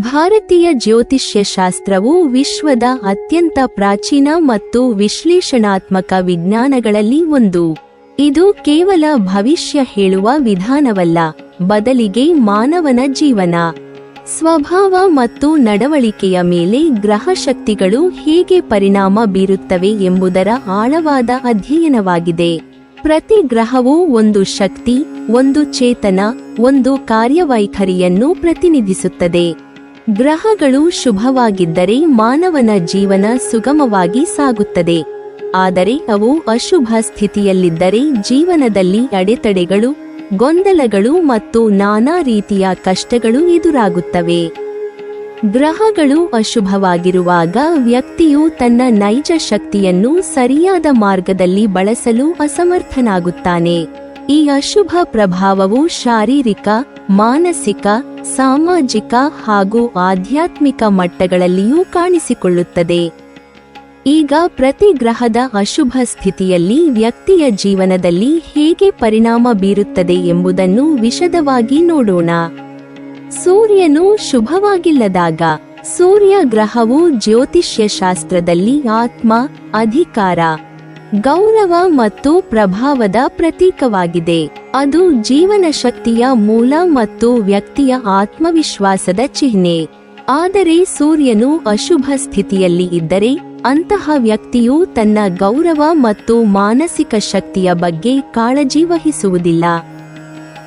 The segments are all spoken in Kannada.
ಭಾರತೀಯ ಜ್ಯೋತಿಷ್ಯ ಶಾಸ್ತ್ರವು ವಿಶ್ವದ ಅತ್ಯಂತ ಪ್ರಾಚೀನ ಮತ್ತು ವಿಶ್ಲೇಷಣಾತ್ಮಕ ವಿಜ್ಞಾನಗಳಲ್ಲಿ ಒಂದು. ಇದು ಕೇವಲ ಭವಿಷ್ಯ ಹೇಳುವ ವಿಧಾನವಲ್ಲ, ಬದಲಿಗೆ ಮಾನವನ ಜೀವನ. ಸ್ವಭಾವ ಮತ್ತು ನಡವಳಿಕೆಯ ಮೇಲೆ ಗ್ರಹ ಶಕ್ತಿಗಳು ಹೇಗೆ ಪರಿಣಾಮ ಬೀರುತ್ತವೆ ಎಂಬುದರ ಆಳವಾದ ಅಧ್ಯಯನವಾಗಿದೆ. ಪ್ರತಿ ಗ್ರಹವು ಒಂದು ಶಕ್ತಿ, ಒಂದು ಚೇತನ, ಒಂದು ಕಾರ್ಯವೈಖರಿಯನ್ನು ಪ್ರತಿನಿಧಿಸುತ್ತದೆ. ಗ್ರಹಗಳು ಶುಭವಾಗಿದ್ದರೆ ಮಾನವನ ಜೀವನ ಸುಗಮವಾಗಿ ಸಾಗುತ್ತದೆ. ಆದರೆ ಅವು ಅಶುಭ ಸ್ಥಿತಿಯಲ್ಲಿದ್ದರೆ ಜೀವನದಲ್ಲಿ ಅಡೆತಡೆಗಳು, ಗೊಂದಲಗಳು ಮತ್ತು ನಾನಾ ರೀತಿಯ ಕಷ್ಟಗಳು ಎದುರಾಗುತ್ತವೆ. ಗ್ರಹಗಳು ಅಶುಭವಾಗಿರುವಾಗ ವ್ಯಕ್ತಿಯು ತನ್ನ ನೈಜ ಶಕ್ತಿಯನ್ನು ಸರಿಯಾದ ಮಾರ್ಗದಲ್ಲಿ ಬಳಸಲು ಅಸಮರ್ಥನಾಗುತ್ತಾನೆ. ಈ ಅಶುಭ ಪ್ರಭಾವವು ಶಾರೀರಿಕ ಮಾನಸಿಕ, ಸಾಮಾಜಿಕ ಹಾಗೂ ಆಧ್ಯಾತ್ಮಿಕ ಮಟ್ಟಗಳಲ್ಲಿಯೂ ಕಾಣಿಸಿಕೊಳ್ಳುತ್ತದೆ. ಈಗ ಪ್ರತಿ ಗ್ರಹದ ಅಶುಭ ಸ್ಥಿತಿಯಲ್ಲಿ ವ್ಯಕ್ತಿಯ ಜೀವನದಲ್ಲಿ ಹೇಗೆ ಪರಿಣಾಮ ಬೀರುತ್ತದೆ ಎಂಬುದನ್ನು ವಿಶದವಾಗಿ ನೋಡೋಣ. ಸೂರ್ಯನು ಶುಭವಾಗಿಲ್ಲದಾಗ ಸೂರ್ಯ ಗ್ರಹವು ಜ್ಯೋತಿಷ್ಯ ಶಾಸ್ತ್ರದಲ್ಲಿ ಆತ್ಮ, ಅಧಿಕಾರ ಗೌರವ ಮತ್ತು ಪ್ರಭಾವದ ಪ್ರತೀಕವಾಗಿದೆ. ಅದು ಜೀವನ ಶಕ್ತಿಯ ಮೂಲ ಮತ್ತು ವ್ಯಕ್ತಿಯ ಆತ್ಮವಿಶ್ವಾಸದ ಚಿಹ್ನೆ. ಆದರೆ ಸೂರ್ಯನು ಅಶುಭ ಸ್ಥಿತಿಯಲ್ಲಿ ಇದ್ದರೆ, ಅಂತಹ ವ್ಯಕ್ತಿಯು ತನ್ನ ಗೌರವ ಮತ್ತು ಮಾನಸಿಕ ಶಕ್ತಿಯ ಬಗ್ಗೆ ಕಾಳಜಿ ವಹಿಸುವುದಿಲ್ಲ.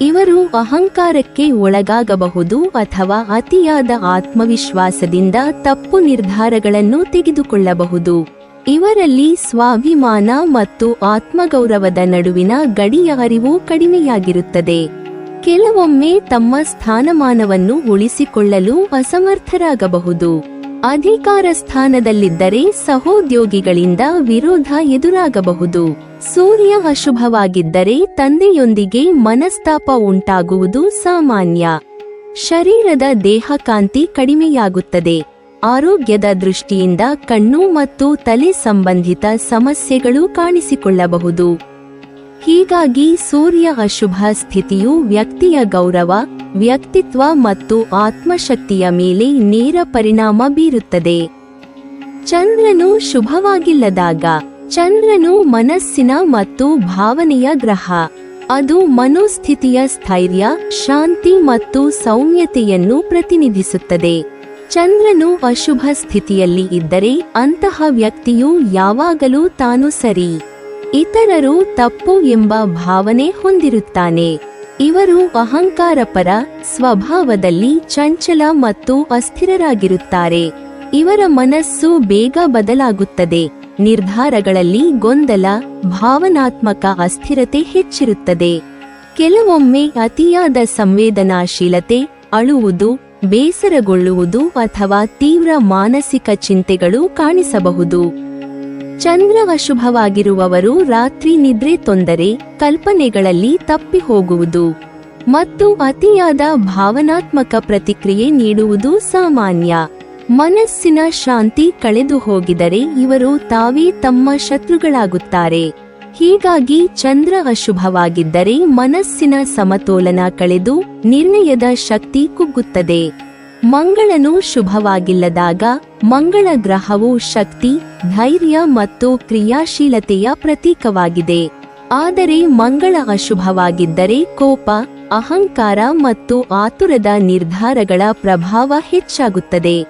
ಇವರು ಅಹಂಕಾರಕ್ಕೆ ಒಳಗಾಗಬಹುದು ಅಥವಾ ಅತಿಯಾದ ಆತ್ಮವಿಶ್ವಾಸದಿಂದ ತಪ್ಪು ನಿರ್ಧಾರಗಳನ್ನು ತೆಗೆದುಕೊಳ್ಳಬಹುದು. ಇವರಲ್ಲಿ ಸ್ವಾಭಿಮಾನ ಮತ್ತು ಆತ್ಮಗೌರವದ ನಡುವಿನ ಗಡಿಯ ಅರಿವು ಕಡಿಮೆಯಾಗಿರುತ್ತದೆ. ಕೆಲವೊಮ್ಮೆ ತಮ್ಮ ಸ್ಥಾನಮಾನವನ್ನು ಉಳಿಸಿಕೊಳ್ಳಲು ಅಸಮರ್ಥರಾಗಬಹುದು. ಅಧಿಕಾರ ಸ್ಥಾನದಲ್ಲಿದ್ದರೆ ಸಹೋದ್ಯೋಗಿಗಳಿಂದ ವಿರೋಧ ಎದುರಾಗಬಹುದು. ಸೂರ್ಯ ಅಶುಭವಾಗಿದ್ದರೆ ತಂದೆಯೊಂದಿಗೆ ಮನಸ್ತಾಪ ಉಂಟಾಗುವುದು ಸಾಮಾನ್ಯ. ಶರೀರದ ದೇಹಕಾಂತಿ ಕಡಿಮೆಯಾಗುತ್ತದೆ. ಆರೋಗ್ಯದ ದೃಷ್ಟಿಯಿಂದ ಕಣ್ಣು ಮತ್ತು ತಲೆ ಸಂಬಂಧಿತ ಸಮಸ್ಯೆಗಳು ಕಾಣಿಸಿಕೊಳ್ಳಬಹುದು. ಹೀಗಾಗಿ ಸೂರ್ಯ ಅಶುಭ ಸ್ಥಿತಿಯು ವ್ಯಕ್ತಿಯ ಗೌರವ, ವ್ಯಕ್ತಿತ್ವ ಮತ್ತು ಆತ್ಮಶಕ್ತಿಯ ಮೇಲೆ ನೇರ ಪರಿಣಾಮ ಬೀರುತ್ತದೆ. ಚಂದ್ರನು ಶುಭವಾಗಿಲ್ಲದಾಗ, ಚಂದ್ರನು ಮನಸ್ಸಿನ ಮತ್ತು ಭಾವನೆಯ ಗ್ರಹ. ಅದು ಮನೋಸ್ಥಿತಿಯ ಸ್ಥೈರ್ಯ, ಶಾಂತಿ ಮತ್ತು ಸೌಮ್ಯತೆಯನ್ನು ಪ್ರತಿನಿಧಿಸುತ್ತದೆ. ಚಂದ್ರನು ಅಶುಭ ಸ್ಥಿತಿಯಲ್ಲಿ ಇದ್ದರೆ ಅಂತಹ ವ್ಯಕ್ತಿಯು ಯಾವಾಗಲೂ ತಾನು ಸರಿ. ಇತರರು ತಪ್ಪು ಎಂಬ ಭಾವನೆ ಹೊಂದಿರುತ್ತಾನೆ. ಇವರು ಅಹಂಕಾರಪರ ಸ್ವಭಾವದಲ್ಲಿ ಚಂಚಲ ಮತ್ತು ಅಸ್ಥಿರರಾಗಿರುತ್ತಾರೆ. ಇವರ ಮನಸ್ಸು ಬೇಗ ಬದಲಾಗುತ್ತದೆ. ನಿರ್ಧಾರಗಳಲ್ಲಿ ಗೊಂದಲ, ಭಾವನಾತ್ಮಕ ಅಸ್ಥಿರತೆ ಹೆಚ್ಚಿರುತ್ತದೆ. ಕೆಲವೊಮ್ಮೆ ಅತಿಯಾದ ಸಂವೇದನಾಶೀಲತೆ, ಅಳುವುದು ಬೇಸರಗೊಳ್ಳುವುದು ಅಥವಾ ತೀವ್ರ ಮಾನಸಿಕ ಚಿಂತೆಗಳು ಕಾಣಿಸಬಹುದು. ಚಂದ್ರವಶುಭವಾಗಿರುವವರು ರಾತ್ರಿ ನಿದ್ರೆ ತೊಂದರೆ, ಕಲ್ಪನೆಗಳಲ್ಲಿ ತಪ್ಪಿ ಹೋಗುವುದು ಮತ್ತು ಅತಿಯಾದ ಭಾವನಾತ್ಮಕ ಪ್ರತಿಕ್ರಿಯೆ ನೀಡುವುದು ಸಾಮಾನ್ಯ. ಮನಸ್ಸಿನ ಶಾಂತಿ ಕಳೆದು ಹೋಗಿದರೆ ಇವರು ತಾವೇ ತಮ್ಮ ಶತ್ರುಗಳಾಗುತ್ತಾರೆ. ಹೀಗಾಗಿ ಚಂದ್ರ ಅಶುಭವಾಗಿದ್ದರೆ ಮನಸ್ಸಿನ ಸಮತೋಲನ ಕಳೆದು ನಿರ್ಣಯದ ಶಕ್ತಿ ಕುಗ್ಗುತ್ತದೆ. ಮಂಗಳನು ಶುಭವಾಗಿಲ್ಲದಾಗ ಮಂಗಳ ಗ್ರಹವು ಶಕ್ತಿ, ಧೈರ್ಯ ಮತ್ತು ಕ್ರಿಯಾಶೀಲತೆಯ ಪ್ರತೀಕವಾಗಿದೆ. ಆದರೆ ಮಂಗಳ ಅಶುಭವಾಗಿದ್ದರೆ ಕೋಪ, ಅಹಂಕಾರ ಮತ್ತು ಆತುರದ ನಿರ್ಧಾರಗಳ ಪ್ರಭಾವ ಹೆಚ್ಚಾಗುತ್ತದೆ.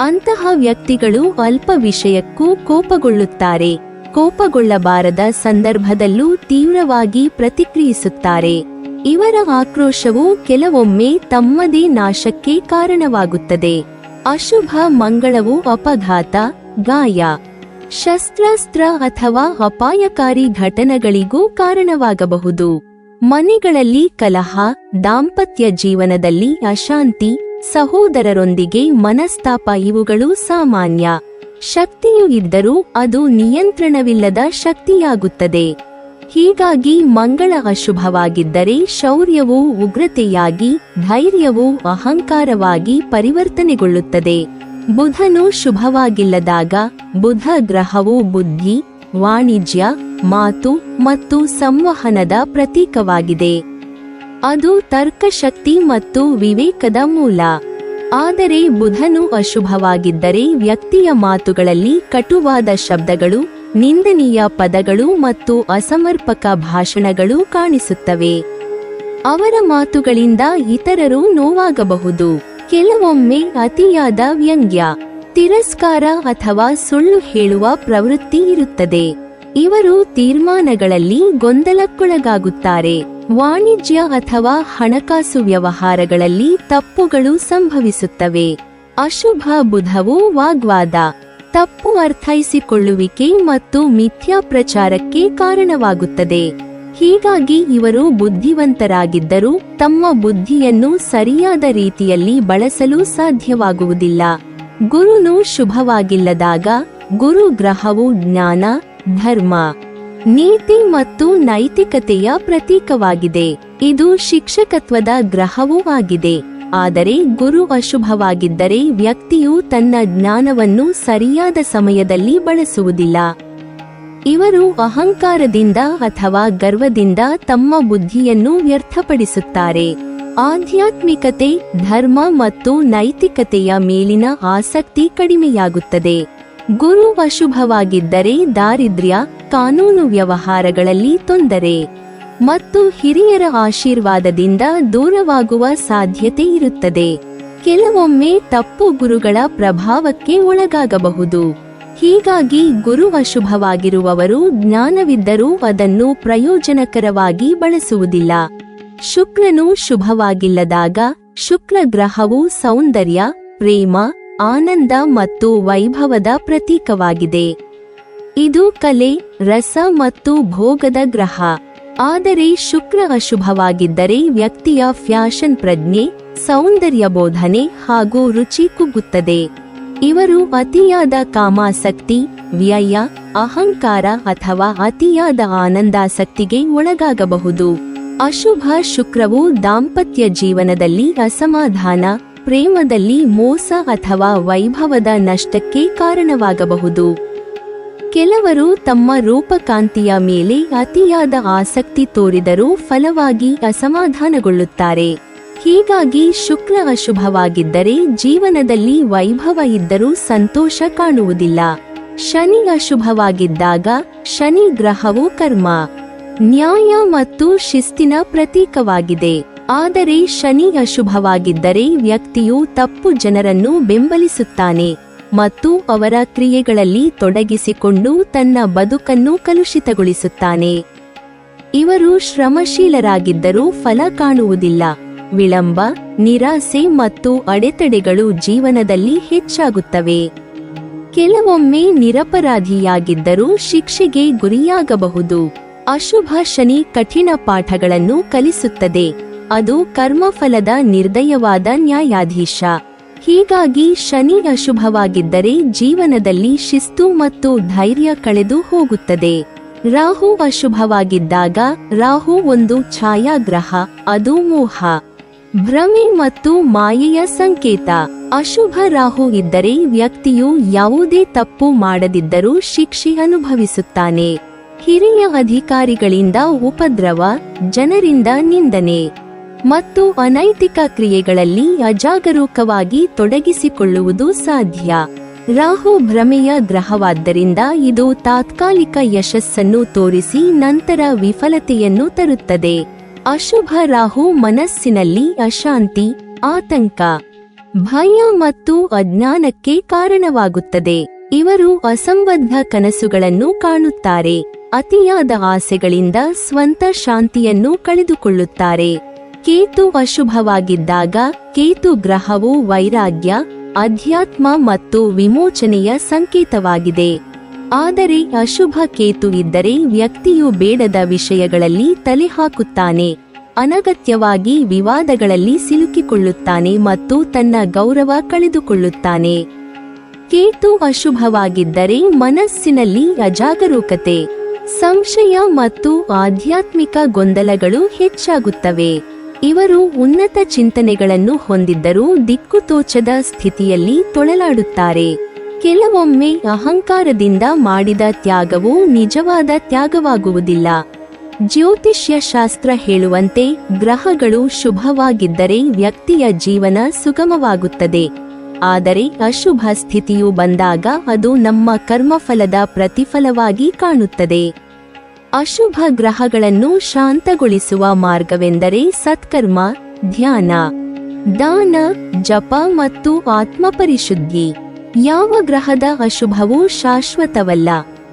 ಅಂತಹ ವ್ಯಕ್ತಿಗಳು ಅಲ್ಪ ವಿಷಯಕ್ಕೂ ಕೋಪಗೊಳ್ಳುತ್ತಾರೆ. ಕೋಪಗೊಳ್ಳಬಾರದ ಸಂದರ್ಭದಲ್ಲೂ ತೀವ್ರವಾಗಿ ಪ್ರತಿಕ್ರಿಯಿಸುತ್ತಾರೆ. ಇವರ ಆಕ್ರೋಶವು ಕೆಲವೊಮ್ಮೆ ತಮ್ಮದೇ ನಾಶಕ್ಕೆ ಕಾರಣವಾಗುತ್ತದೆ. ಅಶುಭ ಮಂಗಳವು ಅಪಘಾತ, ಗಾಯ, ಶಸ್ತ್ರಾಸ್ತ್ರ ಅಥವಾ ಅಪಾಯಕಾರಿ ಘಟನೆಗಳಿಗೂ ಕಾರಣವಾಗಬಹುದು. ಮನೆಗಳಲ್ಲಿ ಕಲಹ, ದಾಂಪತ್ಯ ಜೀವನದಲ್ಲಿ ಅಶಾಂತಿ, ಸಹೋದರರೊಂದಿಗೆ ಮನಸ್ತಾಪ ಇವುಗಳು ಸಾಮಾನ್ಯ. ಶಕ್ತಿಯು ಇದ್ದರೂ ಅದು ನಿಯಂತ್ರಣವಿಲ್ಲದ ಶಕ್ತಿಯಾಗುತ್ತದೆ. ಹೀಗಾಗಿ ಮಂಗಳ ಅಶುಭವಾಗಿದ್ದರೆ ಶೌರ್ಯವು ಉಗ್ರತೆಯಾಗಿ, ಧೈರ್ಯವು ಅಹಂಕಾರವಾಗಿ ಪರಿವರ್ತನೆಗೊಳ್ಳುತ್ತದೆ. ಬುಧನು ಶುಭವಾಗಿಲ್ಲದಾಗ ಬುಧ ಗ್ರಹವು ಬುದ್ಧಿ, ವಾಣಿಜ್ಯ, ಮಾತು ಮತ್ತು ಸಂವಹನದ ಪ್ರತೀಕವಾಗಿದೆ. ಅದು ತರ್ಕಶಕ್ತಿ ಮತ್ತು ವಿವೇಕದ ಮೂಲ. ಆದರೆ ಬುಧನು ಅಶುಭವಾಗಿದ್ದರೆ ವ್ಯಕ್ತಿಯ ಮಾತುಗಳಲ್ಲಿ ಕಟುವಾದ ಶಬ್ದಗಳು, ನಿಂದನೀಯ ಪದಗಳು ಮತ್ತು ಅಸಮರ್ಪಕ ಭಾಷಣಗಳು ಕಾಣಿಸುತ್ತವೆ. ಅವರ ಮಾತುಗಳಿಂದ ಇತರರು ನೋವಾಗಬಹುದು. ಕೆಲವೊಮ್ಮೆ ಅತಿಯಾದ ವ್ಯಂಗ್ಯ, ತಿರಸ್ಕಾರ ಅಥವಾ ಸುಳ್ಳು ಹೇಳುವ ಪ್ರವೃತ್ತಿ ಇರುತ್ತದೆ. ಇವರು ತೀರ್ಮಾನಗಳಲ್ಲಿ ಗೊಂದಲಕ್ಕೊಳಗಾಗುತ್ತಾರೆ. ವಾಣಿಜ್ಯ ಅಥವಾ ಹಣಕಾಸು ವ್ಯವಹಾರಗಳಲ್ಲಿ ತಪ್ಪುಗಳು ಸಂಭವಿಸುತ್ತವೆ. ಅಶುಭ ಬುಧವು ವಾಗ್ವಾದ. ತಪ್ಪು ಅರ್ಥೈಸಿಕೊಳ್ಳುವಿಕೆ ಮತ್ತು ಮಿಥ್ಯಾ ಪ್ರಚಾರಕ್ಕೆ ಕಾರಣವಾಗುತ್ತದೆ. ಹೀಗಾಗಿ ಇವರು ಬುದ್ಧಿವಂತರಾಗಿದ್ದರೂ ತಮ್ಮ ಬುದ್ಧಿಯನ್ನು ಸರಿಯಾದ ರೀತಿಯಲ್ಲಿ ಬಳಸಲು ಸಾಧ್ಯವಾಗುವುದಿಲ್ಲ. ಗುರುನು ಶುಭವಾಗಿಲ್ಲದಾಗ ಗುರು ಗ್ರಹವು ಜ್ಞಾನ, ಧರ್ಮ ನೀತಿ ಮತ್ತು ನೈತಿಕತೆಯ ಪ್ರತೀಕವಾಗಿದೆ. ಇದು ಶಿಕ್ಷಕತ್ವದ ಗ್ರಹವೂ ಆಗಿದೆ. ಆದರೆ ಗುರು ಅಶುಭವಾಗಿದ್ದರೆ ವ್ಯಕ್ತಿಯು ತನ್ನ ಜ್ಞಾನವನ್ನು ಸರಿಯಾದ ಸಮಯದಲ್ಲಿ ಬಳಸುವುದಿಲ್ಲ. ಇವರು ಅಹಂಕಾರದಿಂದ ಅಥವಾ ಗರ್ವದಿಂದ ತಮ್ಮ ಬುದ್ಧಿಯನ್ನು ವ್ಯರ್ಥಪಡಿಸುತ್ತಾರೆ. ಆಧ್ಯಾತ್ಮಿಕತೆ, ಧರ್ಮ ಮತ್ತು ನೈತಿಕತೆಯ ಮೇಲಿನ ಆಸಕ್ತಿ ಕಡಿಮೆಯಾಗುತ್ತದೆ. ಗುರು ಅಶುಭವಾಗಿದ್ದರೆ ದಾರಿದ್ರ್ಯ, ಕಾನೂನು ವ್ಯವಹಾರಗಳಲ್ಲಿ ತೊಂದರೆ. ಮತ್ತು ಹಿರಿಯರ ಆಶೀರ್ವಾದದಿಂದ ದೂರವಾಗುವ ಸಾಧ್ಯತೆ ಇರುತ್ತದೆ. ಕೆಲವೊಮ್ಮೆ ತಪ್ಪು ಗುರುಗಳ ಪ್ರಭಾವಕ್ಕೆ ಒಳಗಾಗಬಹುದು. ಹೀಗಾಗಿ ಗುರು ಅಶುಭವಾಗಿರುವವರು ಜ್ಞಾನವಿದ್ದರೂ ಅದನ್ನು ಪ್ರಯೋಜನಕರವಾಗಿ ಬಳಸುವುದಿಲ್ಲ. ಶುಕ್ರನು ಶುಭವಾಗಿಲ್ಲದಾಗ ಶುಕ್ರ ಗ್ರಹವು ಸೌಂದರ್ಯ, ಪ್ರೇಮ ಆನಂದ ಮತ್ತು ವೈಭವದ ಪ್ರತೀಕವಾಗಿದೆ. ಇದು ಕಲೆ, ರಸ ಮತ್ತು ಭೋಗದ ಗ್ರಹ. ಆದರೆ ಶುಕ್ರ ಅಶುಭವಾಗಿದ್ದರೆ ವ್ಯಕ್ತಿಯ ಫ್ಯಾಷನ್ ಪ್ರಜ್ಞೆ, ಸೌಂದರ್ಯ ಬೋಧನೆ ಹಾಗೂ ರುಚಿ ಕುಗ್ಗುತ್ತದೆ. ಇವರು ಅತಿಯಾದ ಕಾಮಾಸಕ್ತಿ, ವ್ಯಯ, ಅಹಂಕಾರ ಅಥವಾ ಅತಿಯಾದ ಆನಂದಾಸಕ್ತಿಗೆ ಒಳಗಾಗಬಹುದು. ಅಶುಭ ಶುಕ್ರವು ದಾಂಪತ್ಯ ಜೀವನದಲ್ಲಿ ಅಸಮಾಧಾನ ಪ್ರೇಮದಲ್ಲಿ ಮೋಸ ಅಥವಾ ವೈಭವದ ನಷ್ಟಕ್ಕೆ ಕಾರಣವಾಗಬಹುದು. ಕೆಲವರು ತಮ್ಮ ರೂಪಕಾಂತಿಯ ಮೇಲೆ ಅತಿಯಾದ ಆಸಕ್ತಿ ತೋರಿದರೂ ಫಲವಾಗಿ ಅಸಮಾಧಾನಗೊಳ್ಳುತ್ತಾರೆ. ಹೀಗಾಗಿ ಶುಕ್ರ ಅಶುಭವಾಗಿದ್ದರೆ ಜೀವನದಲ್ಲಿ ವೈಭವ ಇದ್ದರೂ ಸಂತೋಷ ಕಾಣುವುದಿಲ್ಲ. ಶನಿ ಅಶುಭವಾಗಿದ್ದಾಗ ಶನಿ ಗ್ರಹವು ಕರ್ಮ, ನ್ಯಾಯ ಮತ್ತು ಶಿಸ್ತಿನ ಪ್ರತೀಕವಾಗಿದೆ. ಆದರೆ ಶನಿ ಅಶುಭವಾಗಿದ್ದರೆ ವ್ಯಕ್ತಿಯು ತಪ್ಪು ಜನರನ್ನು ಬೆಂಬಲಿಸುತ್ತಾನೆ ಮತ್ತು ಅವರ ಕ್ರಿಯೆಗಳಲ್ಲಿ ತೊಡಗಿಸಿಕೊಂಡು ತನ್ನ ಬದುಕನ್ನು ಕಲುಷಿತಗೊಳಿಸುತ್ತಾನೆ. ಇವರು ಶ್ರಮಶೀಲರಾಗಿದ್ದರೂ ಫಲ ಕಾಣುವುದಿಲ್ಲ. ವಿಳಂಬ, ನಿರಾಸೆ ಮತ್ತು ಅಡೆತಡೆಗಳು ಜೀವನದಲ್ಲಿ ಹೆಚ್ಚಾಗುತ್ತವೆ. ಕೆಲವೊಮ್ಮೆ ನಿರಪರಾಧಿಯಾಗಿದ್ದರೂ ಶಿಕ್ಷೆಗೆ ಗುರಿಯಾಗಬಹುದು. ಅಶುಭ ಶನಿ ಕಠಿಣ ಪಾಠಗಳನ್ನು ಕಲಿಸುತ್ತದೆ. ಅದು ಕರ್ಮಫಲದ ನಿರ್ದಯವಾದ ನ್ಯಾಯಾಧೀಶ. ಹೀಗಾಗಿ ಶನಿ ಅಶುಭವಾಗಿದ್ದರೆ ಜೀವನದಲ್ಲಿ ಶಿಸ್ತು ಮತ್ತು ಧೈರ್ಯ ಕಳೆದು ಹೋಗುತ್ತದೆ. ರಾಹು ಅಶುಭವಾಗಿದ್ದಾಗ ರಾಹು ಒಂದು ಛಾಯಾಗ್ರಹ, ಅದು ಮೋಹ. ಭ್ರಮೆ ಮತ್ತು ಮಾಯೆಯ ಸಂಕೇತ. ಅಶುಭ ರಾಹು ಇದ್ದರೆ ವ್ಯಕ್ತಿಯು ಯಾವುದೇ ತಪ್ಪು ಮಾಡದಿದ್ದರೂ ಶಿಕ್ಷೆ ಅನುಭವಿಸುತ್ತಾನೆ. ಹಿರಿಯ ಅಧಿಕಾರಿಗಳಿಂದ ಉಪದ್ರವ, ಜನರಿಂದ ನಿಂದನೆ. ಮತ್ತು ಅನೈತಿಕ ಕ್ರಿಯೆಗಳಲ್ಲಿ ಅಜಾಗರೂಕವಾಗಿ ತೊಡಗಿಸಿಕೊಳ್ಳುವುದು ಸಾಧ್ಯ. ರಾಹು ಭ್ರಮೆಯ ಗ್ರಹವಾದ್ದರಿಂದ ಇದು ತಾತ್ಕಾಲಿಕ ಯಶಸ್ಸನ್ನು ತೋರಿಸಿ ನಂತರ ವಿಫಲತೆಯನ್ನು ತರುತ್ತದೆ. ಅಶುಭ ರಾಹು ಮನಸ್ಸಿನಲ್ಲಿ ಅಶಾಂತಿ, ಆತಂಕ, ಭಯ ಮತ್ತು ಅಜ್ಞಾನಕ್ಕೆ ಕಾರಣವಾಗುತ್ತದೆ. ಇವರು ಅಸಂಬದ್ಧ ಕನಸುಗಳನ್ನು ಕಾಣುತ್ತಾರೆ. ಅತಿಯಾದ ಆಸೆಗಳಿಂದ ಸ್ವಂತ ಶಾಂತಿಯನ್ನು ಕಳೆದುಕೊಳ್ಳುತ್ತಾರೆ. ಕೇತು ಅಶುಭವಾಗಿದ್ದಾಗ ಕೇತು ಗ್ರಹವು ವೈರಾಗ್ಯ, ಅಧ್ಯಾತ್ಮ ಮತ್ತು ವಿಮೋಚನೆಯ ಸಂಕೇತವಾಗಿದೆ. ಆದರೆ ಅಶುಭ ಕೇತು ಇದ್ದರೆ ವ್ಯಕ್ತಿಯು ಬೇಡದ ವಿಷಯಗಳಲ್ಲಿ ತಲೆ ಹಾಕುತ್ತಾನೆ ಅನಗತ್ಯವಾಗಿ ವಿವಾದಗಳಲ್ಲಿ ಸಿಲುಕಿಕೊಳ್ಳುತ್ತಾನೆ ಮತ್ತು ತನ್ನ ಗೌರವ ಕಳೆದುಕೊಳ್ಳುತ್ತಾನೆ. ಕೇತು ಅಶುಭವಾಗಿದ್ದರೆ ಮನಸ್ಸಿನಲ್ಲಿ ಅಜಾಗರೂಕತೆ, ಸಂಶಯ ಮತ್ತು ಆಧ್ಯಾತ್ಮಿಕ ಗೊಂದಲಗಳು ಹೆಚ್ಚಾಗುತ್ತವೆ. ಇವರು ಉನ್ನತ ಚಿಂತನೆಗಳನ್ನು ಹೊಂದಿದ್ದರೂ ದಿಕ್ಕುತೋಚದ ಸ್ಥಿತಿಯಲ್ಲಿ ತೊಳಲಾಡುತ್ತಾರೆ. ಕೆಲವೊಮ್ಮೆ ಅಹಂಕಾರದಿಂದ ಮಾಡಿದ ತ್ಯಾಗವು ನಿಜವಾದ ತ್ಯಾಗವಾಗುವುದಿಲ್ಲ. ಜ್ಯೋತಿಷ್ಯ ಶಾಸ್ತ್ರ ಹೇಳುವಂತೆ ಗ್ರಹಗಳು ಶುಭವಾಗಿದ್ದರೆ ವ್ಯಕ್ತಿಯ ಜೀವನ ಸುಗಮವಾಗುತ್ತದೆ. ಆದರೆ ಅಶುಭ ಸ್ಥಿತಿಯು ಬಂದಾಗ ಅದು ನಮ್ಮ ಕರ್ಮಫಲದ ಪ್ರತಿಫಲವಾಗಿ ಕಾಣುತ್ತದೆ. ಅಶುಭ ಗ್ರಹಗಳನ್ನು ಶಾಂತಗೊಳಿಸುವ ಮಾರ್ಗವೆಂದರೆ ಸತ್ಕರ್ಮ, ಧ್ಯಾನ. ದಾನ, ಜಪ ಮತ್ತು ಆತ್ಮಪರಿಶುದ್ಧಿ. ಯಾವ ಗ್ರಹದ ಅಶುಭವು ಶಾಶ್ವತವಲ್ಲ.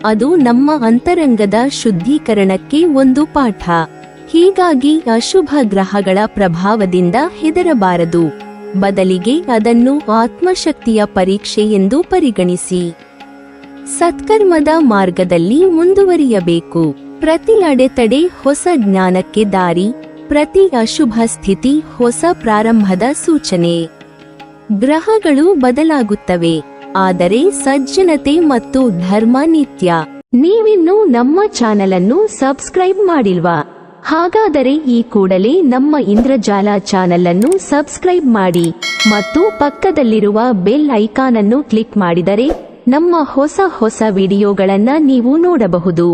ಅದು ನಮ್ಮ ಅಂತರಂಗದ ಶುದ್ಧೀಕರಣಕ್ಕೆ ಒಂದು ಪಾಠ. ಹೀಗಾಗಿ ಅಶುಭ ಗ್ರಹಗಳ ಪ್ರಭಾವದಿಂದ ಹೆದರಬಾರದು. ಬದಲಿಗೆ ಅದನ್ನು ಆತ್ಮಶಕ್ತಿಯ ಪರೀಕ್ಷೆ ಎಂದು ಪರಿಗಣಿಸಿ. ಸತ್ಕರ್ಮದ ಮಾರ್ಗದಲ್ಲಿ ಮುಂದುವರಿಯಬೇಕು. ಪ್ರತಿ ಅಡೆತಡೆ ಹೊಸ ಜ್ಞಾನಕ್ಕೆ ದಾರಿ, ಪ್ರತಿ ಅಶುಭ ಸ್ಥಿತಿ ಹೊಸ ಪ್ರಾರಂಭದ ಸೂಚನೆ. ಗ್ರಹಗಳು ಬದಲಾಗುತ್ತವೆ, ಆದರೆ ಸಜ್ಜನತೆ ಮತ್ತು ಧರ್ಮ ನಿತ್ಯ. ನೀವಿನ್ನೂ ನಮ್ಮ ಚಾನೆಲ್ ಅನ್ನು ಸಬ್ಸ್ಕ್ರೈಬ್ ಮಾಡಿಲ್ವಾ? ಹಾಗಾದರೆ ಈ ಕೂಡಲೇ ನಮ್ಮ ಇಂದ್ರಜಾಲ ಚಾನೆಲ್ ಅನ್ನು ಸಬ್ಸ್ಕ್ರೈಬ್ ಮಾಡಿ ಮತ್ತು ಪಕ್ಕದಲ್ಲಿರುವ ಬೆಲ್ ಐಕಾನ್ ಅನ್ನು ಕ್ಲಿಕ್ ಮಾಡಿದರೆ ನಮ್ಮ ಹೊಸ ಹೊಸ ವಿಡಿಯೋಗಳನ್ನು ನೀವು ನೋಡಬಹುದು.